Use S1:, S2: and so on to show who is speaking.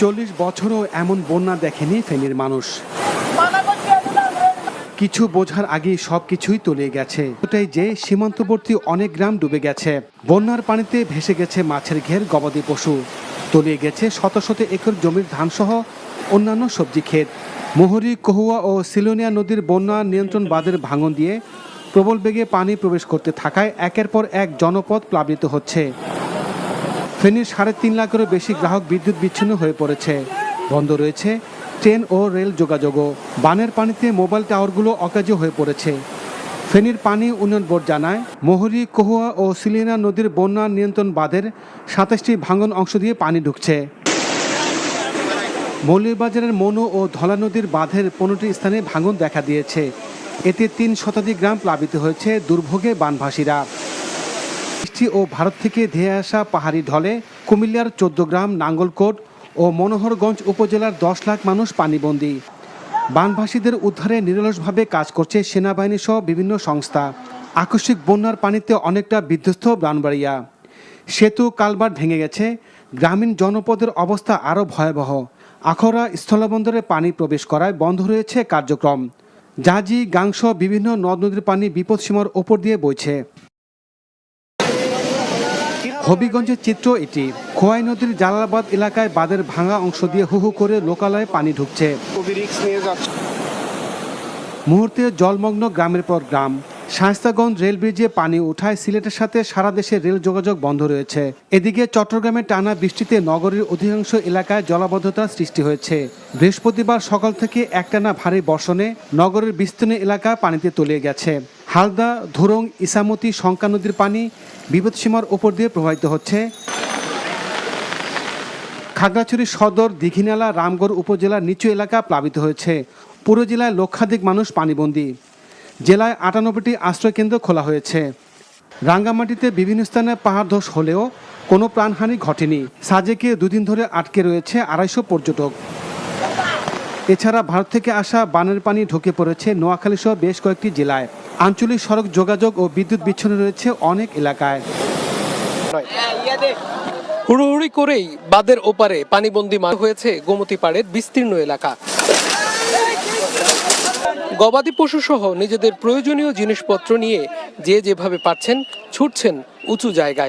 S1: চল্লিশ বছরও এমন বন্যা দেখেনি ফেনীর মানুষ। কিছু বোঝার আগেই সব কিছুই তলিয়ে গেছে। ওটাই যে সীমান্তবর্তী অনেক গ্রাম ডুবে গেছে। বন্যার পানিতে ভেসে গেছে মাছের ঘের, গবাদি পশু। তলিয়ে গেছে শত শত একর জমির ধানসহ অন্যান্য সবজি ক্ষেত। মোহরি, কহুয়া ও সিলোনিয়া নদীর বন্যা নিয়ন্ত্রণ বাঁধের ভাঙন দিয়ে প্রবল বেগে পানি প্রবেশ করতে থাকায় একের পর এক জনপদ প্লাবিত হচ্ছে। ফেনীর সাড়ে তিন লাখেরও বেশি গ্রাহক বিদ্যুৎ বিচ্ছিন্ন হয়ে পড়েছে। বন্ধ রয়েছে ট্রেন ও রেল যোগাযোগও। বানের পানিতে মোবাইল টাওয়ারগুলো অকার্য হয়ে পড়েছে। ফেনীর পানি উন্নয়ন বোর্ড জানায়, মোহরি, কহুয়া ও সিলিনা নদীর বন্যা নিয়ন্ত্রণ বাঁধের সাতাশটি ভাঙন অংশ দিয়ে পানি ঢুকছে। মৌলভীবাজারের মনু ও ধলা নদীর বাঁধের পনেরোটি স্থানে ভাঙন দেখা দিয়েছে। এতে তিন শতাধিক গ্রাম প্লাবিত হয়েছে দুর্ভোগে বানভাসীরা। বৃষ্টি ও ভারত থেকে ধেয়ে আসা পাহাড়ি ঢলে কুমিল্লার চোদ্দ গ্রাম নাঙ্গলকোট ও মনোহরগঞ্জ উপজেলার দশ লাখ মানুষ পানিবন্দী। বানভাসীদের উদ্ধারে নিরলসভাবে কাজ করছে সেনাবাহিনী সহ বিভিন্ন সংস্থা। আকস্মিক বন্যার পানিতে অনেকটা বিধ্বস্ত ব্রানবাড়িয়া সেতু কালবার ভেঙে গেছে। গ্রামীণ জনপদের অবস্থা আরও ভয়াবহ। আখড়া স্থলবন্দরে পানি প্রবেশ করায় বন্ধ রয়েছে কার্যক্রম। জাজি গাংস বিভিন্ন নদ নদীর পানি বিপদসীমার ওপর দিয়ে বইছে। হবিগঞ্জের চিত্র এটি। খোয়াই নদীর জালালাবাদ এলাকায় বাঁধের ভাঙা অংশ দিয়ে হু হু করে লোকালয়ে পানি ঢুকছে। মুহূর্তে জলমগ্ন গ্রামের পর গ্রাম। শায়স্তাগঞ্জ রেল ব্রিজে পানি উঠায় সিলেটের সাথে সারা দেশে রেল যোগাযোগ বন্ধ রয়েছে। এদিকে চট্টগ্রামে টানা বৃষ্টিতে নগরীর অধিকাংশ এলাকায় জলাবদ্ধতার সৃষ্টি হয়েছে। বৃহস্পতিবার সকাল থেকে একটানা ভারী বর্ষণে নগরের বিস্তীর্ণ এলাকা পানিতে তলিয়ে গেছে। হালদা, ধুরং, ইসামতি, শঙ্কা নদীর পানি বিপদসীমার উপর দিয়ে প্রবাহিত হচ্ছে। খাগড়াছড়ি সদর, দীঘিনালা, রামগড় উপজেলার নিচু এলাকা প্লাবিত হয়েছে। পুরো জেলায় লক্ষাধিক মানুষ পানিবন্দী। জেলায় আটানব্বইটি আশ্রয়কেন্দ্র খোলা হয়েছে। রাঙ্গামাটিতে বিভিন্ন স্থানে পাহাড় ধস হলেও কোনো প্রাণহানি ঘটেনি। সাজেকে দুদিন ধরে আটকে রয়েছে আড়াইশো পর্যটক। এছাড়া ভারত থেকে আসা বানের পানি ঢুকে পড়েছে নোয়াখালী সহ বেশ কয়েকটি জেলায়। আঞ্চলিক সড়ক যোগাযোগ ও বিদ্যুৎ বিচ্ছিন্ন রয়েছে অনেক এলাকায়।
S2: হুড়োহুড়ি করেই বাদের ওপারে পানিবন্দী মা হয়েছে গোমতী পাড়ের বিস্তীর্ণ এলাকা। গবাদি পশু সহ নিজেদের প্রয়োজনীয় জিনিসপত্র নিয়ে যে যেভাবে পাচ্ছেন ছুটছেন উঁচু জায়গায়।